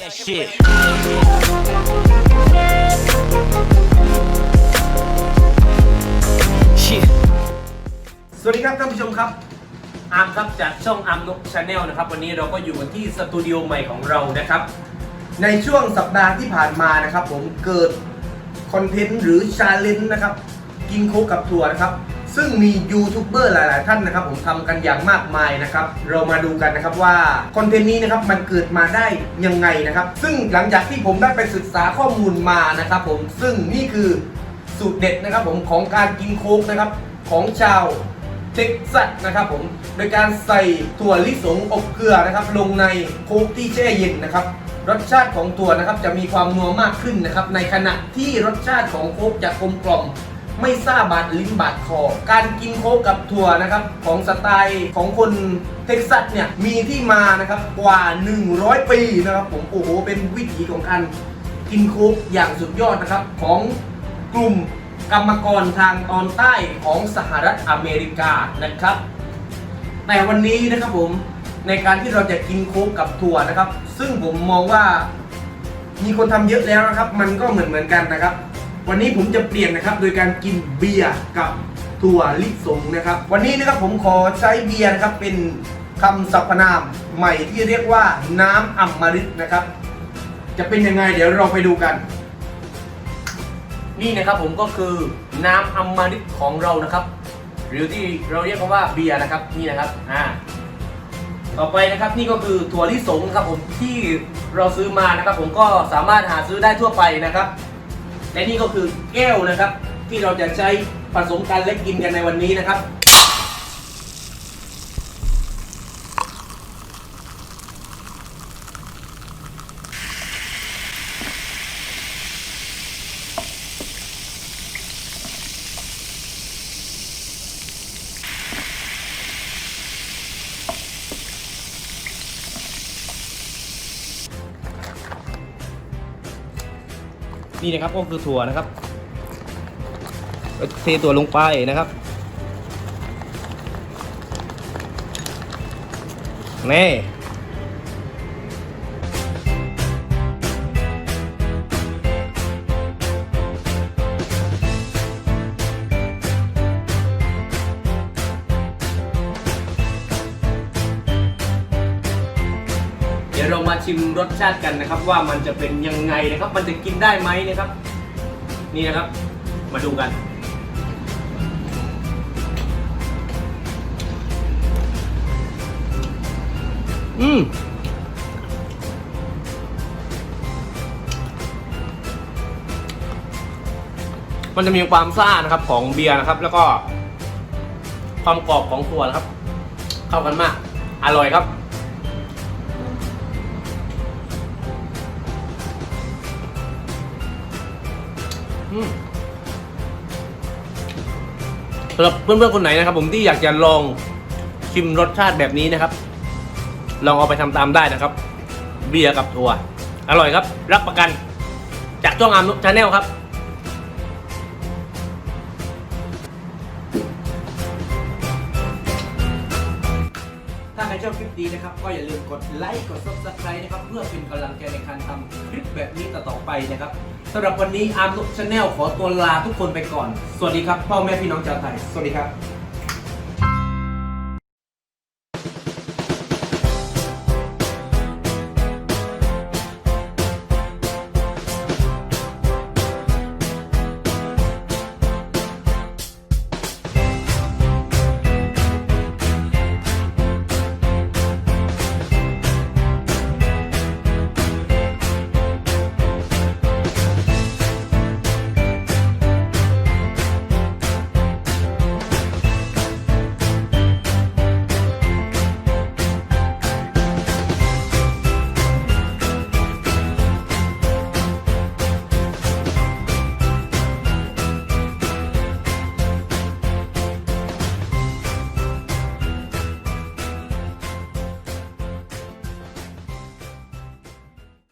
that shit. สวัสดีครับท่านผู้ชมครับอาร์มครับจากช่องอาร์มนกชาแนลนะครับ วันนี้เราก็อยู่กันที่สตูดิโอใหม่ของเรานะครับ ในช่วงสัปดาห์ที่ผ่านมานะครับ ผมเกิดคอนเทนต์หรือชาเลนจ์นะครับ กินโคกกับถั่วนะครับ ซึ่งมียูทูบเบอร์หลาย ๆ ท่านนะครับ ผมทำกันอย่างมากมายนะครับ เรามาดูกันนะครับว่าคอนเทนต์นี้นะครับมันเกิดมาได้ยังไงนะครับ ซึ่งหลังจากที่ผมได้ไปศึกษาข้อมูลมานะครับผมซึ่งนี่คือสูตรเด็ดนะครับผมของการกินโค้กนะครับของชาวเท็กซัสนะครับผมโดยการใส่ถั่วลิสงอบเกลือนะครับ ลงในโค้กที่แช่เย็นนะครับรสชาติของถั่วนะครับจะมีความนัวมากขึ้นนะครับ ในขณะที่รสชาติของโค้กจะกลมกล่อม ไม่ซ่าบาดลิ้นบาดคอ การกินโค้กกับถั่วนะครับของสไตล์ของคนเท็กซัสเนี่ยมีที่มานะครับกว่า 100 ปีนะครับผมโอ้โหเป็นวิถีของการกินโค้กอย่างสุดยอดนะครับของกลุ่มกรรมกรทางตอนใต้ของสหรัฐอเมริกานะครับ แต่วันนี้นะครับผมในการที่เราจะกินโค้กกับถั่วนะครับ ซึ่งผมมองว่ามีคนทำเยอะแล้วนะครับ มันก็เหมือนเหมือนกันนะครับ วันนี้ผมจะเปลี่ยนนะครับ โดยการกินเบียร์กับถั่วลิสงนะครับ วันนี้นะครับผมขอใช้เบียร์นะครับเป็นคำสรรพนามใหม่ที่เรียกว่าน้ำอัมฤตนะครับ จะเป็นยังไงเดี๋ยวเราไปดูกัน นี่นะครับผมก็คือน้ำอัมฤตของเรานะครับ หรือที่เราเรียกว่าเบียร์นะครับนี่นะครับอ่าต่อไปนะครับนี่ก็คือถั่วลิสงครับผมที่เราซื้อมานะครับ ผมก็สามารถหาซื้อได้ทั่วไปนะครับ และนี่ก็คือแก้วนะครับ ที่เราจะใช้ผสมกันและกินกันในวันนี้นะครับ นี่นะครับก็คือถั่วนะครับเทถั่วลงไปนะครับนี่ มาชิมรสชาติกันนะครับ ว่ามันจะเป็นยังไงนะครับ มันจะกินได้ไหมนะครับ นี่นะครับ มาดูกัน อืมมันจะมีความซ่านะครับของเบียร์นะครับ แล้วก็ความกรอบของถั่วนะครับ เข้ากันมาก อร่อยครับ สำหรับเพื่อนๆคนไหนนะครับ ผมที่อยากจะลองชิมรสชาติแบบนี้นะครับ ลองเอาไปทำตามได้นะครับ เบียร์กับถั่วอร่อยครับ รับประกัน จากช่องอาร์มชาแนลครับ ถ้าใครชอบคลิปนี้นะครับ ก็อย่าลืมกดไลค์กด subscribe นะครับ เพื่อเป็นกำลังใจในการทำคลิปแบบนี้ต่อๆไปนะครับสำหรับวันนี้อาร์มชาแนลขอตัวลาทุกคนไปก่อน สวัสดีครับพ่อแม่พี่น้องชาวไทย สวัสดีครับ